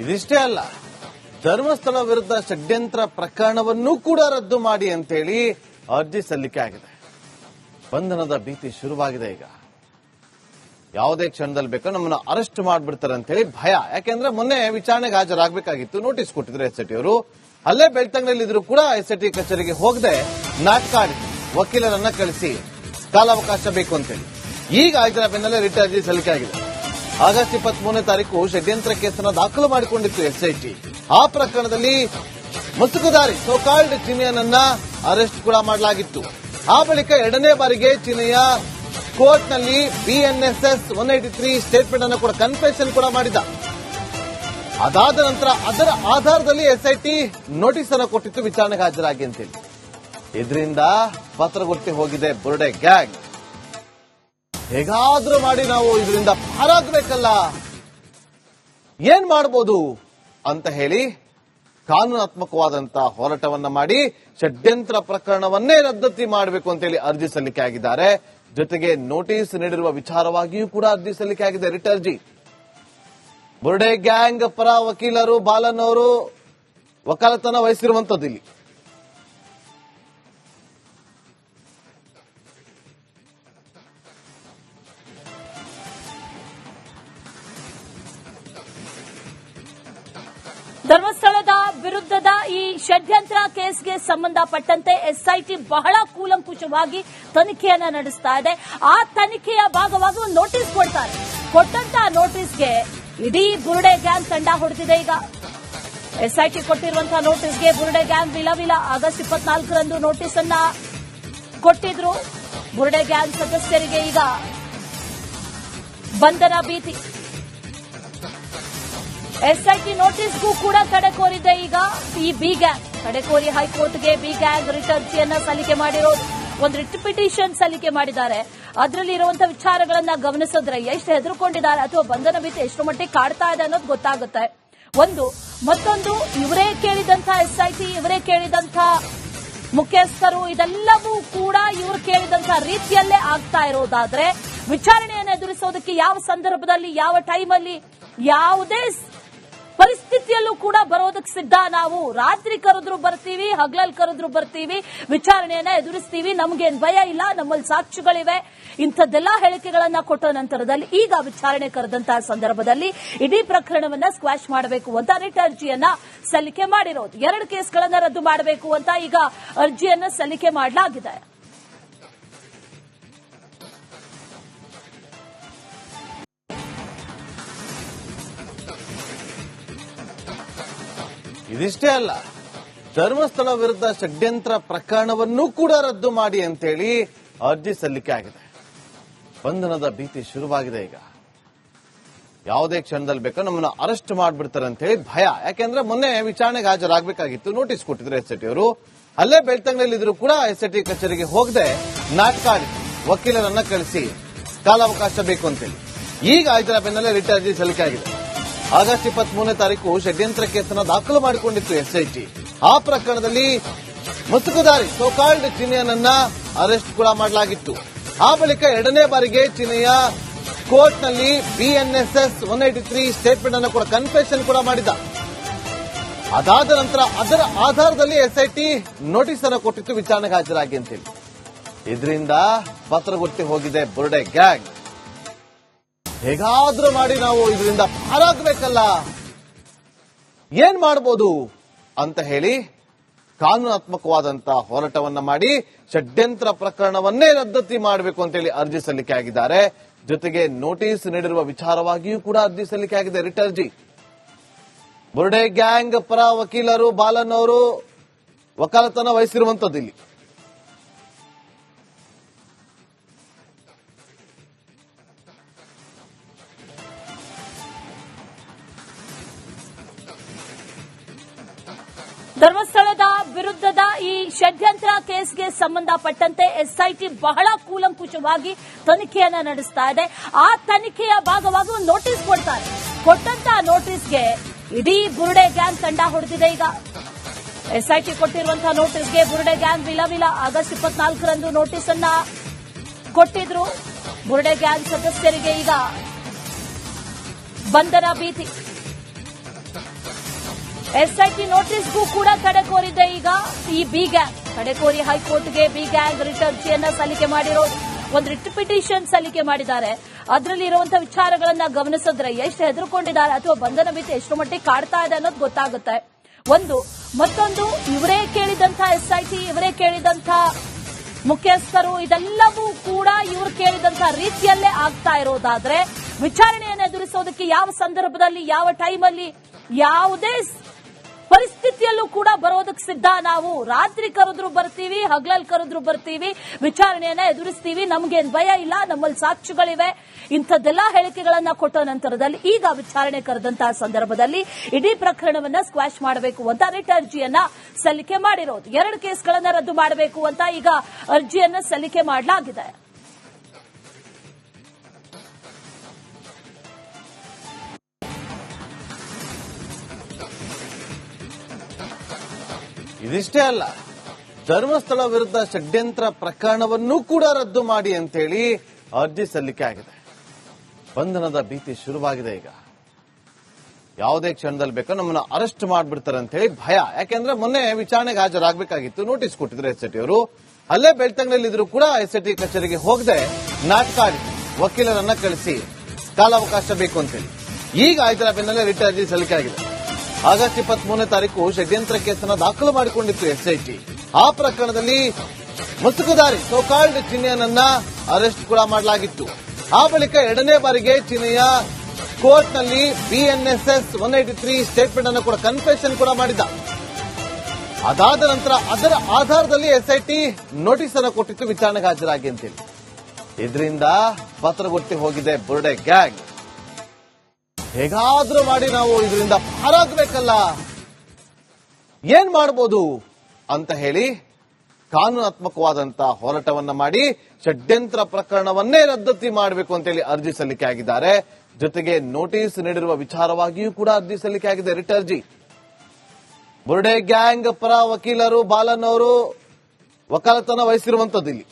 ಇದಿಷ್ಟೇ ಅಲ್ಲ, ಧರ್ಮಸ್ಥಳ ವಿರುದ್ಧ ಷಡ್ಯಂತ್ರ ಪ್ರಕರಣವನ್ನೂ ಕೂಡ ರದ್ದು ಮಾಡಿ ಅಂತೇಳಿ ಅರ್ಜಿ ಸಲ್ಲಿಕೆ ಆಗಿದೆ. ಬಂಧನದ ಭೀತಿ ಶುರುವಾಗಿದೆ ಈಗ. ಯಾವುದೇ ಕ್ಷಣದಲ್ಲಿ ಬೇಕೋ ನಮ್ಮನ್ನು ಅರೆಸ್ಟ್ ಮಾಡಿಬಿಡ್ತಾರೆ ಅಂತ ಹೇಳಿ ಭಯ. ಯಾಕೆಂದ್ರೆ ಮೊನ್ನೆ ವಿಚಾರಣೆಗೆ ಹಾಜರಾಗಬೇಕಾಗಿತ್ತು. ನೋಟಿಸ್ ಕೊಟ್ಟಿದ್ರು ಎಸ್ ಅವರು. ಅಲ್ಲೇ ಬೆಳ್ತಂಗಡಿಯಲ್ಲಿ ಇದ್ರು ಕೂಡ ಎಸ್ ಟಿ ಕಚೇರಿಗೆ ಹೋಗದೆ ನಾಟ್ಕಾಡಿ ವಕೀಲರನ್ನ ಕಳಿಸಿ ಕಾಲಾವಕಾಶ ಬೇಕು ಅಂತೇಳಿ. ಈಗ ಇದರ ಬೆನ್ನಲ್ಲೇ ರಿಟ್ ಅರ್ಜಿ ಸಲ್ಲಿಕೆ ಆಗಿದೆ. ಆಗಸ್ಟ್ ಇಪ್ಪತ್ತ್ ಮೂರನೇ ತಾರೀಕು ಷಡ್ಯಂತ್ರ ಕೇಸನ್ನು ದಾಖಲು ಮಾಡಿಕೊಂಡಿತ್ತು ಎಸ್ಐಟಿ. ಆ ಪ್ರಕರಣದಲ್ಲಿ ಮುಸುಕುದಾರಿ ಸೋಕಾಲ್ಡ್ ಚಿನಿಯನನ್ನ ಅರೆಸ್ಟ್ ಕೂಡ ಮಾಡಲಾಗಿತ್ತು. ಆ ಬಳಿಕ ಎರಡನೇ ಬಾರಿಗೆ ಚಿನಿಯ ಕೋರ್ಟ್ನಲ್ಲಿ BNSS one eighty three statement ಅನ್ನು ಕೂಡ ಕನ್ಫೆಷನ್ ಕೂಡ ಮಾಡಿದ. ಅದಾದ ನಂತರ ಅದರ ಆಧಾರದಲ್ಲಿ ಎಸ್ಐಟಿ ನೋಟಿಸ್ ಅನ್ನು ಕೊಟ್ಟಿತ್ತು, ವಿಚಾರಣೆಗೆ ಹಾಜರಾಗಿ ಅಂತೇಳಿ. ಇದರಿಂದ ಪತ್ರಗೊತ್ತಿ ಹೋಗಿದೆ ಬುರ್ಡೆ ಗ್ಯಾಂಗ್. ಹೇಗಾದ್ರೂ ಮಾಡಿ ನಾವು ಇದರಿಂದ ಪಾರಾಗಬೇಕಲ್ಲ. ಏನ್ ಮಾಡ್ಬೋದು ಅಂತ ಹೇಳಿ ಕಾನೂನಾತ್ಮಕವಾದಂತ ಹೋರಾಟವನ್ನ ಮಾಡಿ ಷಡ್ಯಂತ್ರ ಪ್ರಕರಣವನ್ನೇ ರದ್ದತಿ ಮಾಡಬೇಕು ಅಂತೇಳಿ ಅರ್ಜಿ ಸಲ್ಲಿಕೆ ಆಗಿದ್ದಾರೆ. ಜೊತೆಗೆ ನೋಟಿಸ್ ನೀಡಿರುವ ವಿಚಾರವಾಗಿಯೂ ಕೂಡ ಅರ್ಜಿ ಸಲ್ಲಿಕೆ ಆಗಿದೆ ರಿಟರ್ಜಿ ಬುರ್ಡೆ ಗ್ಯಾಂಗ್ ಪರ ವಕೀಲರು ಬಾಲನ್ ಅವರು ವಕಾಲತನ ವಹಿಸಿರುವಂತದ್ದು ಇಲ್ಲಿ. ಧರ್ಮಸ್ಥಳದ ವಿರುದ್ಧದ ಈ ಷಡ್ಯಂತ್ರ ಕೇಸ್ಗೆ ಸಂಬಂಧಪಟ್ಟಂತೆ ಎಸ್ಐಟಿ ಬಹಳ ಕೂಲಂಕುಷವಾಗಿ ತನಿಖೆಯನ್ನ ನಡೆಸ್ತಾ ಇದೆ. ಆ ತನಿಖೆಯ ಭಾಗವಾಗಿ ನೋಟಿಸ್ ಕೊಡ್ತಾರೆ. ಕೊಟ್ಟಂತ ನೋಟಿಸ್ಗೆ ಇಡೀ ಬುರುಡೆ ಗ್ಯಾಂಗ್ ತಂಡ ಹೊಡೆದಿದೆ ಈಗ. ಎಸ್ಐಟಿ ಕೊಟ್ಟಿರುವಂತಹ ನೋಟಿಸ್ಗೆ ಬುರುಡೆ ಗ್ಯಾಂಗ್ ವಿಲವಿಲ. ಆಗಸ್ಟ್ ಇಪ್ಪತ್ನಾಲ್ಕರಂದು ನೋಟಿಸ್ ಅನ್ನ ಕೊಟ್ಟಿದ್ರು. ಬುರುಡೆ ಗ್ಯಾಂಗ್ ಸದಸ್ಯರಿಗೆ ಈಗ ಬಂಧನ ಭೀತಿ. ಎಸ್ಐಟಿ ನೋಟಿಸ್ಗೂ ಕೂಡ ತಡೆ ಕೋರಿದೆ ಈಗ. ಈ ಬಿ ಗ್ಯಾಂಗ್ ತಡೆ ಕೋರಿ ಹೈಕೋರ್ಟ್ಗೆ ಬಿ ಗ್ಯಾಂಗ್ ರಿಟ್ ಅರ್ಜಿಯನ್ನ ಸಲ್ಲಿಕೆ ಮಾಡಿರೋದು ಒಂದು ರಿಟ್ ಪಿಟಿಷನ್ ಸಲ್ಲಿಕೆ ಮಾಡಿದ್ದಾರೆ. ಅದರಲ್ಲಿ ಇರುವಂತಹ ವಿಚಾರಗಳನ್ನ ಗಮನಿಸಿದ್ರೆ ಎಷ್ಟು ಹೆದರ್ಕೊಂಡಿದ್ದಾರೆ ಅಥವಾ ಬಂಧನ ಭೀತಿ ಎಷ್ಟು ಮಟ್ಟಿಗೆ ಕಾಡ್ತಾ ಇದೆ ಅನ್ನೋದು ಗೊತ್ತಾಗುತ್ತೆ. ಒಂದು, ಮತ್ತೊಂದು, ಇವರೇ ಕೇಳಿದಂತಹ ಎಸ್ಐಟಿ ಇವರೇ ಕೇಳಿದಂತಹ ಮುಖ್ಯಸ್ಥರು ಇದೆಲ್ಲವೂ ಕೂಡ ಇವರು ಕೇಳಿದಂತಹ ರೀತಿಯಲ್ಲೇ ಆಗ್ತಾ ಇರೋದಾದ್ರೆ ವಿಚಾರಣೆಯನ್ನು ಎದುರಿಸೋದಕ್ಕೆ ಯಾವ ಸಂದರ್ಭದಲ್ಲಿ, ಯಾವ ಟೈಮಲ್ಲಿ ಯಾವುದೇ ಪರಿಸ್ಥಿತಿಯಲ್ಲೂ ಕೂಡ ಬರೋದಕ್ಕೆ ಸಿದ್ಧ. ನಾವು ರಾತ್ರಿ ಕರೆದ್ರು ಬರ್ತೀವಿ, ಹಗಲಲ್ಲಿ ಕರೆದ್ರು ಬರ್ತೀವಿ, ವಿಚಾರಣೆಯನ್ನ ಎದುರಿಸ್ತೀವಿ. ನಮ್ಗೇನ್ ಭಯ ಇಲ್ಲ, ನಮ್ಮಲ್ಲಿ ಸಾಕ್ಷಿಗಳಿವೆ. ಇಂಥದ್ದೆಲ್ಲ ಹೇಳಿಕೆಗಳನ್ನ ಕೊಟ್ಟ ನಂತರದಲ್ಲಿ ಈಗ ವಿಚಾರಣೆ ಕರೆದಂತಹ ಸಂದರ್ಭದಲ್ಲಿ ಇಡೀ ಪ್ರಕರಣವನ್ನ ಸ್ಕ್ವಾಶ್ ಮಾಡಬೇಕು ಅಂತ ರಿಟ್ ಅರ್ಜಿಯನ್ನ ಸಲ್ಲಿಕೆ ಮಾಡಿರೋದು. ಎರಡು ಕೇಸ್ಗಳನ್ನ ರದ್ದು ಮಾಡಬೇಕು ಅಂತ ಈಗ ಅರ್ಜಿಯನ್ನ ಸಲ್ಲಿಕೆ ಮಾಡಲಾಗಿದೆ. ಇದಿಷ್ಟೇ ಅಲ್ಲ. ಧರ್ಮಸ್ಥಳ ವಿರುದ್ಧ ಷಡ್ಯಂತ್ರ ಪ್ರಕರಣವನ್ನೂ ಕೂಡ ರದ್ದು ಮಾಡಿ ಅಂತೇಳಿ ಅರ್ಜಿ ಸಲ್ಲಿಕೆ ಆಗಿದೆ. ಬಂಧನದ ಭೀತಿ ಶುರುವಾಗಿದೆ ಈಗ. ಯಾವುದೇ ಕ್ಷಣದಲ್ಲಿ ಬೇಕೋ ನಮ್ಮನ್ನ ಅರೆಸ್ಟ್ ಮಾಡಿಬಿಡ್ತಾರೆ ಅಂತ ಹೇಳಿ ಭಯ. ಯಾಕೆಂದ್ರೆ ಮೊನ್ನೆ ವಿಚಾರಣೆಗೆ ಹಾಜರಾಗಬೇಕಾಗಿತ್ತು. ನೋಟಿಸ್ ಕೊಟ್ಟಿದ್ರು ಎಸ್ ಅವರು. ಅಲ್ಲೇ ಬೆಳ್ತಂಗಡಿಯಲ್ಲಿ ಇದ್ರು ಕೂಡ ಎಸ್ ಕಚೇರಿಗೆ ಹೋಗದೆ ನಾಟಕ ವಕೀಲರನ್ನ ಕಳಿಸಿ ಕಾಲಾವಕಾಶ ಬೇಕು ಅಂತೇಳಿ. ಈಗ ಇದರ ಬೆನ್ನಲ್ಲೇ ರಿಟ್ ಸಲ್ಲಿಕೆ ಆಗಿದೆ. ಆಗಸ್ಟ್ ಇಪ್ಪತ್ತ್ ಮೂರನೇ ತಾರೀಕು ಷಡ್ಯಂತ್ರ ಕೇಸನ್ನು ದಾಖಲು ಮಾಡಿಕೊಂಡಿತ್ತು ಎಸ್ಐಟಿ. ಆ ಪ್ರಕರಣದಲ್ಲಿ ಮುಸುಕುದಾರಿ ಸೋಕಾಲ್ಡ್ ಚಿನಿಯನನ್ನ ಅರೆಸ್ಟ್ ಕೂಡ ಮಾಡಲಾಗಿತ್ತು. ಆ ಬಳಿಕ ಎರಡನೇ ಬಾರಿಗೆ ಚಿನಿಯ ಕೋರ್ಟ್ನಲ್ಲಿ BNSS one eighty three statement ಅನ್ನು ಕೂಡ ಕನ್ಫೆಷನ್ ಕೂಡ ಮಾಡಿದ ಅದಾದ ನಂತರ ಅದರ ಆಧಾರದಲ್ಲಿ ಎಸ್ಐಟಿ ನೋಟಿಸ್ ಅನ್ನು ಕೊಟ್ಟಿತ್ತು ವಿಚಾರಣೆಗೆ ಹಾಜರಾಗಿ ಅಂತೇಳಿ. ಇದರಿಂದ ಪತ್ರಗೊತ್ತಿ ಹೋಗಿದೆ ಬುರ್ಡೆ ಗ್ಯಾಂಗ್. ಹೇಗಾದ್ರೂ ಮಾಡಿ ನಾವು ಇದರಿಂದ ಪಾರಾಗಬೇಕಲ್ಲ ಏನ್ ಮಾಡ್ಬೋದು ಅಂತ ಹೇಳಿ ಕಾನೂನಾತ್ಮಕವಾದಂತ ಹೋರಾಟವನ್ನ ಮಾಡಿ ಷಡ್ಯಂತ್ರ ಪ್ರಕರಣವನ್ನೇ ರದ್ದತಿ ಮಾಡಬೇಕು ಅಂತೇಳಿ ಅರ್ಜಿ ಸಲ್ಲಿಕೆ ಆಗಿದ್ದಾರೆ. ಜೊತೆಗೆ ನೋಟಿಸ್ ನೀಡಿರುವ ವಿಚಾರವಾಗಿಯೂ ಕೂಡ ಅರ್ಜಿ ಸಲ್ಲಿಕೆ ಆಗಿದೆ. ರಿಟ್ ಅರ್ಜಿ ಬುರ್ಡೆ ಗ್ಯಾಂಗ್ ಪರ ವಕೀಲರು ಬಾಲನ್ ಅವರು ವಕಾಲತನ ವಹಿಸಿರುವಂತದ್ದು ಇಲ್ಲಿ. ಧರ್ಮಸ್ಥಳದ ವಿರುದ್ಧದ ಈ ಷಡ್ಯಂತ್ರ ಕೇಸ್ಗೆ ಸಂಬಂಧಪಟ್ಟಂತೆ ಎಸ್ಐಟಿ ಬಹಳ ಕೂಲಂಕುಷವಾಗಿ ತನಿಖೆಯನ್ನ ನಡೆಸ್ತಾ ಇದೆ. ಆ ತನಿಖೆಯ ಭಾಗವಾಗಿ ಒಂದು ನೋಟಿಸ್ ಕೊಡ್ತಾರೆ. ಕೊಟ್ಟಂತ ನೋಟಿಸ್ಗೆ ಇಡೀ ಬುರುಡೆ ಗ್ಯಾಂಗ್ ತಂಡ ಹೊಡೆದಿದೆ ಈಗ. ಎಸ್ಐಟಿ ಕೊಟ್ಟಿರುವಂತಹ ನೋಟಿಸ್ಗೆ ಬುರುಡೆ ಗ್ಯಾಂಗ್ ವಿಲವಿಲ ಆಗಸ್ಟ್ ಇಪ್ಪತ್ನಾಲ್ಕರಂದು ನೋಟಿಸ್ ಅನ್ನ ಕೊಟ್ಟಿದ್ರು. ಬುರುಡೆ ಗ್ಯಾಂಗ್ ಸದಸ್ಯರಿಗೆ ಈಗ ಬಂಧನ ಭೀತಿ. ಎಸ್ಐಟಿ ನೋಟಿಸ್ಗೂ ಕೂಡ ತಡೆ ಕೋರಿದೆ ಈಗ. ಈ ಬಿ ಗ್ಯಾಂಗ್ ತಡೆ ಕೋರಿ ಹೈಕೋರ್ಟ್ಗೆ ಬಿ ಗ್ಯಾಂಗ್ ರಿಟ್ ಅರ್ಜಿಯನ್ನ ಸಲ್ಲಿಕೆ ಮಾಡಿರೋ ಒಂದು ರಿಟ್ ಪಿಟಿಷನ್ ಸಲ್ಲಿಕೆ ಮಾಡಿದ್ದಾರೆ. ಅದರಲ್ಲಿ ಇರುವಂತಹ ವಿಚಾರಗಳನ್ನ ಗಮನಿಸಿದ್ರೆ ಎಷ್ಟು ಹೆದರ್ಕೊಂಡಿದ್ದಾರೆ ಅಥವಾ ಬಂಧನ ಭೀತಿ ಎಷ್ಟು ಮಟ್ಟಿಗೆ ಕಾಡ್ತಾ ಇದೆ ಅನ್ನೋದು ಗೊತ್ತಾಗುತ್ತೆ. ಒಂದು, ಮತ್ತೊಂದು, ಇವರೇ ಕೇಳಿದಂತಹ ಎಸ್ಐಟಿ ಇವರೇ ಕೇಳಿದಂತಹ ಮುಖ್ಯಸ್ಥರು, ಇದೆಲ್ಲವೂ ಕೂಡ ಇವರು ಕೇಳಿದಂತಹ ರೀತಿಯಲ್ಲೇ ಆಗ್ತಾ ಇರೋದಾದ್ರೆ ವಿಚಾರಣೆಯನ್ನು ಎದುರಿಸೋದಕ್ಕೆ ಯಾವ ಸಂದರ್ಭದಲ್ಲಿ, ಯಾವ ಟೈಮಲ್ಲಿ ಯಾವುದೇ ಪರಿಸ್ಥಿತಿಯಲ್ಲೂ ಕೂಡ ಬರೋದಕ್ಕೆ ಸಿದ್ಧ. ನಾವು ರಾತ್ರಿ ಕರೆದ್ರು ಬರ್ತೀವಿ, ಹಗಲಲ್ಲಿ ಕರೆದ್ರು ಬರ್ತೀವಿ, ವಿಚಾರಣೆಯನ್ನ ಎದುರಿಸ್ತೀವಿ. ನಮ್ಗೇನ್ ಭಯ ಇಲ್ಲ, ನಮ್ಮಲ್ಲಿ ಸಾಕ್ಷಿಗಳಿವೆ. ಇಂಥದ್ದೆಲ್ಲ ಹೇಳಿಕೆಗಳನ್ನ ಕೊಟ್ಟ ನಂತರದಲ್ಲಿ ಈಗ ವಿಚಾರಣೆ ಕರೆದಂತಹ ಸಂದರ್ಭದಲ್ಲಿ ಇಡೀ ಪ್ರಕರಣವನ್ನ ಸ್ಕ್ವಾಶ್ ಮಾಡಬೇಕು ಅಂತ ರಿಟ್ ಅರ್ಜಿಯನ್ನ ಸಲ್ಲಿಕೆ ಮಾಡಿರೋದು. ಎರಡು ಕೇಸ್ಗಳನ್ನ ರದ್ದು ಮಾಡಬೇಕು ಅಂತ ಈಗ ಅರ್ಜಿಯನ್ನ ಸಲ್ಲಿಕೆ ಮಾಡಲಾಗಿದೆ. ಇದಿಷ್ಟೇ ಅಲ್ಲ, ಧರ್ಮಸ್ಥಳ ವಿರುದ್ಧ ಷಡ್ಯಂತ್ರ ಪ್ರಕರಣವನ್ನೂ ಕೂಡ ರದ್ದು ಮಾಡಿ ಅಂತೇಳಿ ಅರ್ಜಿ ಸಲ್ಲಿಕೆ ಆಗಿದೆ. ಬಂಧನದ ಭೀತಿ ಶುರುವಾಗಿದೆ ಈಗ. ಯಾವುದೇ ಕ್ಷಣದಲ್ಲಿ ಬೇಕೋ ನಮ್ಮನ್ನ ಅರೆಸ್ಟ್ ಮಾಡಿಬಿಡ್ತಾರೆ ಅಂತ ಹೇಳಿ ಭಯ. ಯಾಕೆಂದ್ರೆ ಮೊನ್ನೆ ವಿಚಾರಣೆಗೆ ಹಾಜರಾಗಬೇಕಾಗಿತ್ತು. ನೋಟಿಸ್ ಕೊಟ್ಟಿದ್ರು ಎಸ್ ಅವರು. ಅಲ್ಲೇ ಬೆಳ್ತಂಗಡಲ್ಲಿದ್ರು ಕೂಡ ಎಸ್ ಕಚೇರಿಗೆ ಹೋಗದೆ ನಾಟಕ ವಕೀಲರನ್ನ ಕಳಿಸಿ ಕಾಲಾವಕಾಶ ಬೇಕು ಅಂತೇಳಿ. ಈಗ ಹೈದರಾಬಾದ್ನಲ್ಲೇ ರಿಟ್ ಅರ್ಜಿ ಸಲ್ಲಿಕೆ ಆಗಿದೆ. ಆಗಸ್ಟ್ ಇಪ್ಪತ್ತ್ ಮೂರನೇ ತಾರೀಕು ಷಡ್ಯಂತ್ರ ಕೇಸನ್ನು ದಾಖಲು ಮಾಡಿಕೊಂಡಿತ್ತು ಎಸ್ಐಟಿ. ಆ ಪ್ರಕರಣದಲ್ಲಿ ಮುಸುಕುದಾರಿ ಸೋಕಾಲ್ಡ್ ಚಿನ್ನಯನನ್ನ ಅರೆಸ್ಟ್ ಕೂಡ ಮಾಡಲಾಗಿತ್ತು. ಆ ಬಳಿಕ ಎರಡನೇ ಬಾರಿಗೆ ಚಿನ್ನಯ್ಯ ಕೋರ್ಟ್ನಲ್ಲಿ BNSS one eighty three statement ಅನ್ನು ಕೂಡ ಕನ್ಫೆಷನ್ ಕೂಡ ಮಾಡಿದ್ದ. ಅದಾದ ನಂತರ ಅದರ ಆಧಾರದಲ್ಲಿ ಎಸ್ಐಟಿ ನೋಟಿಸ್ ಅನ್ನು ಕೊಟ್ಟಿತ್ತು ವಿಚಾರಣೆಗೆ ಹಾಜರಾಗಿ ಅಂತೇಳಿ. ಇದರಿಂದ ಪತ್ರಗೊತ್ತಿ ಹೋಗಿದೆ ಬುರ್ಡೆ ಗ್ಯಾಂಗ್. ಹೇಗಾದ್ರೂ ಮಾಡಿ ನಾವು ಇದರಿಂದ ಪಾರಾಗಬೇಕಲ್ಲ ಏನ್ ಮಾಡ್ಬೋದು ಅಂತ ಹೇಳಿ ಕಾನೂನಾತ್ಮಕವಾದಂತ ಹೋರಾಟವನ್ನ ಮಾಡಿ ಷಡ್ಯಂತ್ರ ಪ್ರಕರಣವನ್ನೇ ರದ್ದತಿ ಮಾಡಬೇಕು ಅಂತೇಳಿ ಅರ್ಜಿ ಸಲ್ಲಿಕೆ ಆಗಿದ್ದಾರೆ. ಜೊತೆಗೆ ನೋಟಿಸ್ ನೀಡಿರುವ ವಿಚಾರವಾಗಿಯೂ ಕೂಡ ಅರ್ಜಿ ಸಲ್ಲಿಕೆ ಆಗಿದೆ ರಿಟ್ ಅರ್ಜಿ. ಬುರ್ಡೆ ಗ್ಯಾಂಗ್ ಪರ ವಕೀಲರು ಬಾಲನ್ ಅವರು ವಕಾಲತನ ವಹಿಸಿರುವಂತದ್ದು ಇಲ್ಲಿ.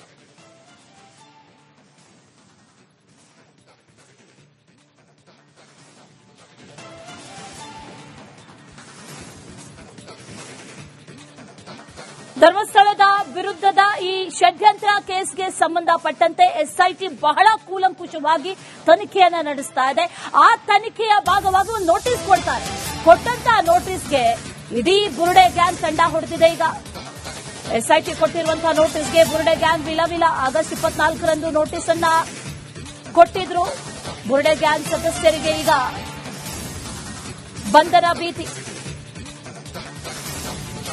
ಧರ್ಮಸ್ಥಳದ ವಿರುದ್ಧದ ಈ ಷಡ್ಯಂತ್ರ ಕೇಸ್ಗೆ ಸಂಬಂಧಪಟ್ಟಂತೆ ಎಸ್ಐಟಿ ಬಹಳ ಕೂಲಂಕುಷವಾಗಿ ತನಿಖೆಯನ್ನ ನಡೆಸ್ತಾ ಇದೆ. ಆ ತನಿಖೆಯ ಭಾಗವಾಗಿ ಒಂದು ನೋಟಿಸ್ ಕೊಡ್ತಾರೆ. ಕೊಟ್ಟಂತ ನೋಟಿಸ್ಗೆ ಇಡೀ ಬುರುಡೆ ಗ್ಯಾಂಗ್ ತಂಡ ಹೊಡೆದಿದೆ ಈಗ. ಎಸ್ಐಟಿ ಕೊಟ್ಟಿರುವಂತಹ ನೋಟಿಸ್ಗೆ ಬುರುಡೆ ಗ್ಯಾಂಗ್ ವಿಲವಿಲ. ಆಗಸ್ಟ್ ಇಪ್ಪತ್ನಾಲ್ಕರಂದು ನೋಟಿಸ್ ಅನ್ನ ಕೊಟ್ಟಿದ್ರು ಬುರುಡೆ ಗ್ಯಾಂಗ್ ಸದಸ್ಯರಿಗೆ ಈಗ ಬಂಧನ ಭೀತಿ.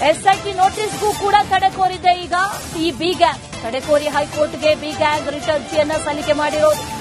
ಎಸ್ಐಟಿ ನೋಟಿಸ್ಗೂ ಕೂಡ ತಡೆ ಕೋರಿದೆ ಈಗ ಈ ಬಿ ಗ್ಯಾಂಗ್. ತಡೆ ಕೋರಿ ಹೈಕೋರ್ಟ್ಗೆ ಬಿ ಗ್ಯಾಂಗ್ ರಿಟ್ ಅರ್ಜಿಯನ್ನ ಸಲ್ಲಿಕೆ ಮಾಡಿರೋದು.